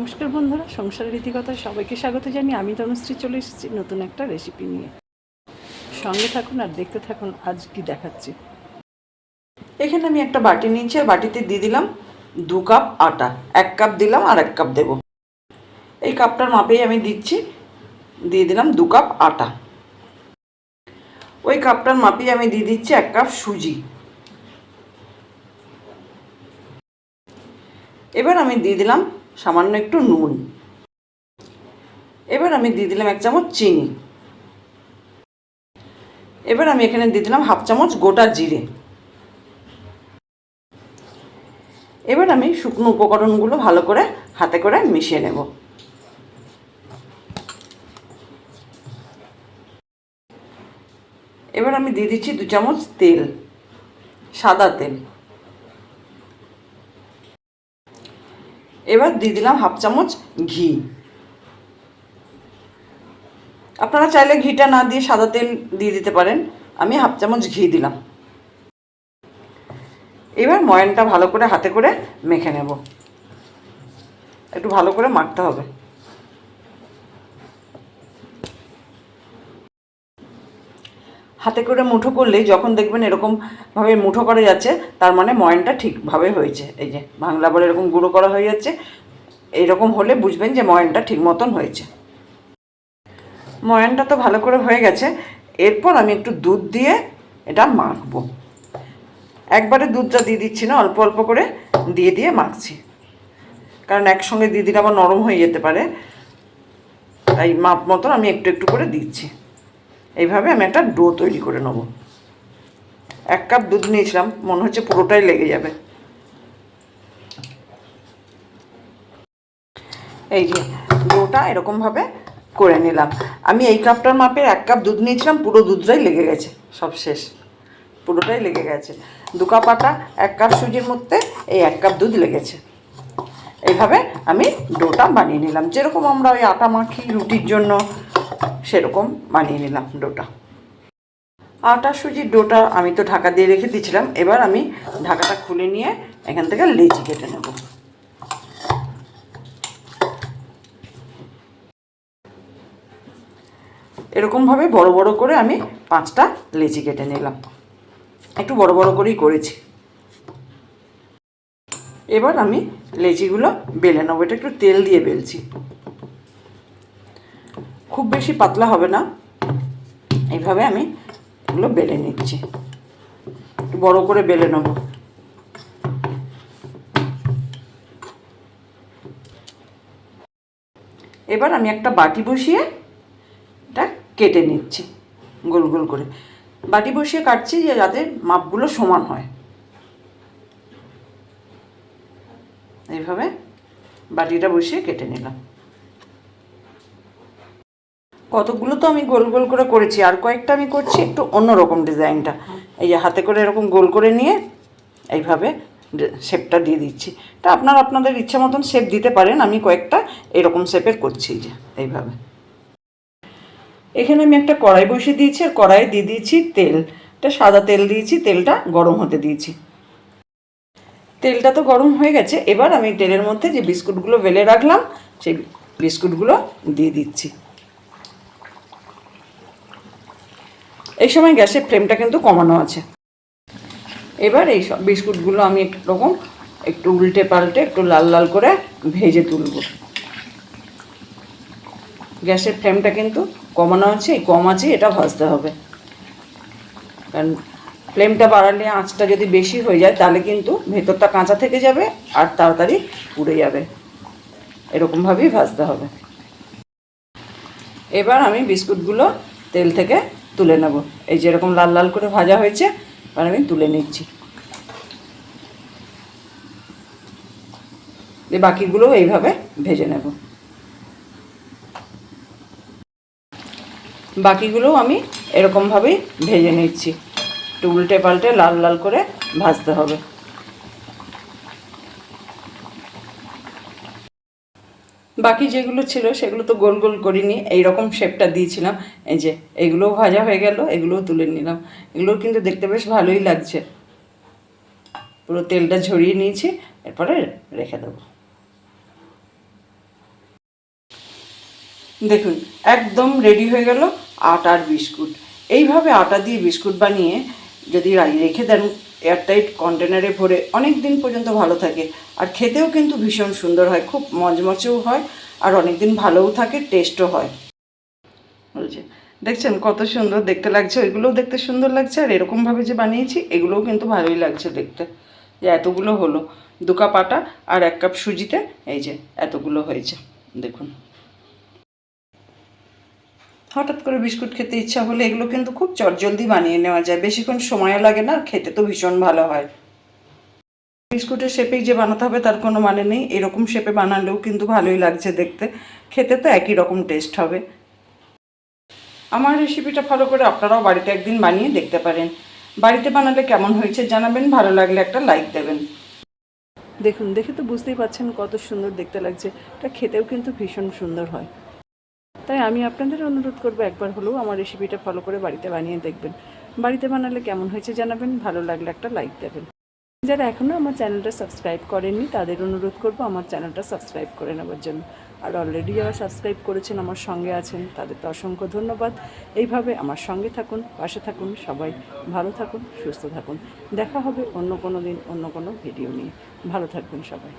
নমস্কার বন্ধুরা সংসার রীতিকথায় সবাইকে স্বাগত জানি আমি তনুশ্রী চলে এসেছি নতুন একটা রেসিপি নিয়ে। সঙ্গে থাকুন আর দেখতে থাকুন, আজ কি দেখাচ্ছি। এখানে আমি একটা বাটি নিয়েছি, আর বাটিতে দিয়ে দিলাম দু কাপ আটা। এক কাপ দিলাম আর এক কাপ দেব। এই কাপটার মাপেই আমি দিচ্ছি, দিয়ে দিলাম দু কাপ আটা। ওই কাপটার মাপেই আমি দিয়ে দিচ্ছি এক কাপ সুজি। এবার আমি দিয়ে দিলাম সামান্য একটু নুন। এবার আমি দিয়ে দিলাম এক চামচ চিনি। এবার আমি এখানে দিয়ে দিলাম হাফ চামচ গোটা জিরে। এবার আমি শুকনো উপকরণগুলো ভালো করে হাতে করে মিশিয়ে নেব। এবার আমি দিয়ে দিচ্ছি দু চামচ তেল, সাদা তেল। এবার দিয়ে দিলাম হাফ চামচ ঘি। আপনারা চাইলে ঘিটা না দিয়ে সাদা তেল দিয়ে দিতে পারেন। আমি হাফ চামচ ঘি দিলাম। এবার ময়নটা ভালো করে হাতে করে মেখে নেব। একটু ভালো করে মাখতে হবে। হাতে করে মুঠো করলেই যখন দেখবেন এরকমভাবে মুঠো করা যাচ্ছে, তার মানে ময়ানটা ঠিকভাবে হয়েছে। এই যে বাংলা বলে এরকম গুঁড়ো করা হয়ে যাচ্ছে এইরকম হলে বুঝবেন যে ময়ানটা ঠিক মতন হয়েছে। ময়ানটা তো ভালো করে হয়ে গেছে, এরপর আমি একটু দুধ দিয়ে এটা মাখবো। একবারে দুধটা দিয়ে দিচ্ছি না, অল্প অল্প করে দিয়ে দিয়ে মাখছি। কারণ একসঙ্গে দিয়ে দিলে আবার নরম হয়ে যেতে পারে, তাই মাপ মতন আমি একটু একটু করে দিচ্ছি। এইভাবে আমি একটা ডো তৈরি করে নেব। এক কাপ দুধ নিয়েছিলাম, মনে হচ্ছে পুরোটাই লেগে যাবে। এই যে ডোটা এরকমভাবে করে নিলাম। আমি এই কাপটার মাপে এক কাপ দুধ নিয়েছিলাম, পুরো দুধটাই লেগে গেছে, সব শেষ। পুরোটাই লেগে গেছে। দু কাপ আটা, এক কাপ সুজির মধ্যে এই এক কাপ দুধ লেগেছে। এইভাবে আমি ডোটা বানিয়ে নিলাম। যেরকম আমরা ওই আটা মাখি রুটির জন্য সেরকম বানিয়ে নিলাম ডোটা। আটা সুজির ডোটা আমি তো ঢাকা দিয়ে রেখে দিয়েছিলাম। এবার আমি ঢাকাটা খুলে নিয়ে এখান থেকে লেচি কেটে নেব। এরকমভাবে বড় বড় করে আমি পাঁচটা লেচি কেটে নিলাম। একটু বড় বড় করেই করেছি। এবার আমি লেচিগুলো বেলে নেব। এটা একটু তেল দিয়ে বেলছি। খুব বেশি পাতলা হবে না। এইভাবে আমি এগুলো বেলে নিচ্ছি। একটু বড় করে বেলে নেব। এবার আমি একটা বাটি বসিয়ে এটা কেটে নিচ্ছি, গোল গোল করে। বাটি বসিয়ে কাটছি যে যাতে মাপগুলো সমান হয়। এইভাবে বাটিটা বসিয়ে কেটে নিলাম। কতগুলো তো আমি গোল গোল করে করেছি, আর কয়েকটা আমি করছি একটু অন্যরকম ডিজাইনটা। এই যে হাতে করে এরকম গোল করে নিয়ে এইভাবে শেপটা দিয়ে দিচ্ছি। তা আপনারা আপনাদের ইচ্ছা মতন শেপ দিতে পারেন, আমি কয়েকটা এরকম শেপের করছি যে, এইভাবে। এখানে আমি একটা কড়াই বসিয়ে দিয়েছি, আর কড়াইয়ে দিয়ে দিয়েছি তেল। এটা সাদা তেল দিয়েছি, তেলটা গরম হতে দিয়েছি। তেলটা তো গরম হয়ে গেছে, এবার আমি তেলের মধ্যে যে বিস্কুটগুলো বেলে রাখলাম, সেই বিস্কুটগুলো দিয়ে দিচ্ছি। এই সময় গ্যাসের ফ্লেমটা কিন্তু কমানো আছে। এবার এই সব বিস্কুটগুলো আমি এরকম একটু উল্টে পাল্টে একটু লাল লাল করে ভেজে তুলব। গ্যাসের ফ্লেমটা কিন্তু কমানো আছে এই কম আছে, এটা ভাজতে হবে। কারণ ফ্লেমটা বাড়ালে আঁচটা যদি বেশি হয়ে যায়, তাহলে কিন্তু ভেতরটা কাঁচা থেকে যাবে আর তাড়াতাড়ি পুড়ে যাবে। এরকমভাবেই ভাজতে হবে। এবার আমি বিস্কুটগুলো তেল থেকে তুলে নেব। এই যেরকম লাল লাল করে ভাজা হয়েছে, এবার আমি তুলে নিচ্ছি। যে বাকিগুলো এইভাবে ভেজে নেব। বাকিগুলো আমি এরকমভাবেই ভেজে নিচ্ছি। একটু উল্টে পাল্টে লাল লাল করে ভাজতে হবে। বাকি যেগুলো ছিল সেগুলো তো গোল গোল করিনি, এইরকম শেপটা দিয়েছিলাম। এই যে, এগুলোও ভাজা হয়ে গেল, এগুলোও তুলে নিলাম। এগুলোও কিন্তু দেখতে বেশ ভালোই লাগছে। পুরো তেলটা ঝরিয়ে নিয়েছি, এরপরে রেখে দেবো। দেখুন, একদম রেডি হয়ে গেল আটার বিস্কুট। এইভাবে আটা দিয়ে বিস্কুট বানিয়ে যদি রেখে দেন এয়ারটাইট কন্টেনারে ভরে অনেক দিন পর্যন্ত ভালো থাকে। আর খেতেও কিন্তু ভীষণ সুন্দর হয়, খুব মজমচেও হয়, আর অনেক দিন ভালোও থাকে টেস্টও হয়। বলছে দেখছেন কত সুন্দর দেখতে লাগছে ওইগুলোও দেখতে সুন্দর লাগছে, আর এরকমভাবে যে বানিয়েছি, এগুলোও কিন্তু ভালোই লাগছে দেখতে। যে এতগুলো হলো, দু কাপ আটা আর এক কাপ সুজিতে, এই যে, এতগুলো হয়েছে, দেখুন। হঠাৎ করে বিস্কুট খেতে ইচ্ছা হলে এগুলো কিন্তু খুব চটজলদি বানিয়ে নেওয়া যায়। বেশিক্ষণ সময়ও লাগে না, খেতে তো ভীষণ ভালো হয়। বিস্কুটের শেপেই যে বানাতে হবে তার কোনো মানে নেই। এরকম শেপে বানালেও কিন্তু ভালোই লাগছে দেখতে। খেতে তো একই রকম টেস্ট হবে। আমার রেসিপিটা ফলো করে আপনারাও বাড়িতে একদিন বানিয়ে দেখতে পারেন। বাড়িতে বানালে কেমন হয়েছে জানাবেন, ভালো লাগলে একটা লাইক দেবেন। দেখুন, দেখে তো বুঝতেই পাচ্ছেন কত সুন্দর দেখতে লাগছে। এটা খেতেও কিন্তু ভীষণ সুন্দর হয়। তাই আমি আপনাদের অনুরোধ করব একবার হলেও আমার রেসিপিটা ফলো করে বাড়িতে বানিয়ে দেখবেন। বাড়িতে বানালে কেমন হয়েছে জানাবেন, ভালো লাগলে একটা লাইক দেবেন। যারা এখনও আমার চ্যানেলটা সাবস্ক্রাইব করেননি, তাদের অনুরোধ করব আমার চ্যানেলটা সাবস্ক্রাইব করে নেওয়ার জন্য। আর অলরেডি যারা সাবস্ক্রাইব করেছেন, আমার সঙ্গে আছেন, তাদের তো অসংখ্য ধন্যবাদ। এইভাবে আমার সঙ্গে থাকুন, পাশে থাকুন সবাই। ভালো থাকুন, সুস্থ থাকুন। দেখা হবে অন্য কোনো দিন, অন্য কোনো ভিডিও নিয়ে। ভালো থাকবেন সবাই।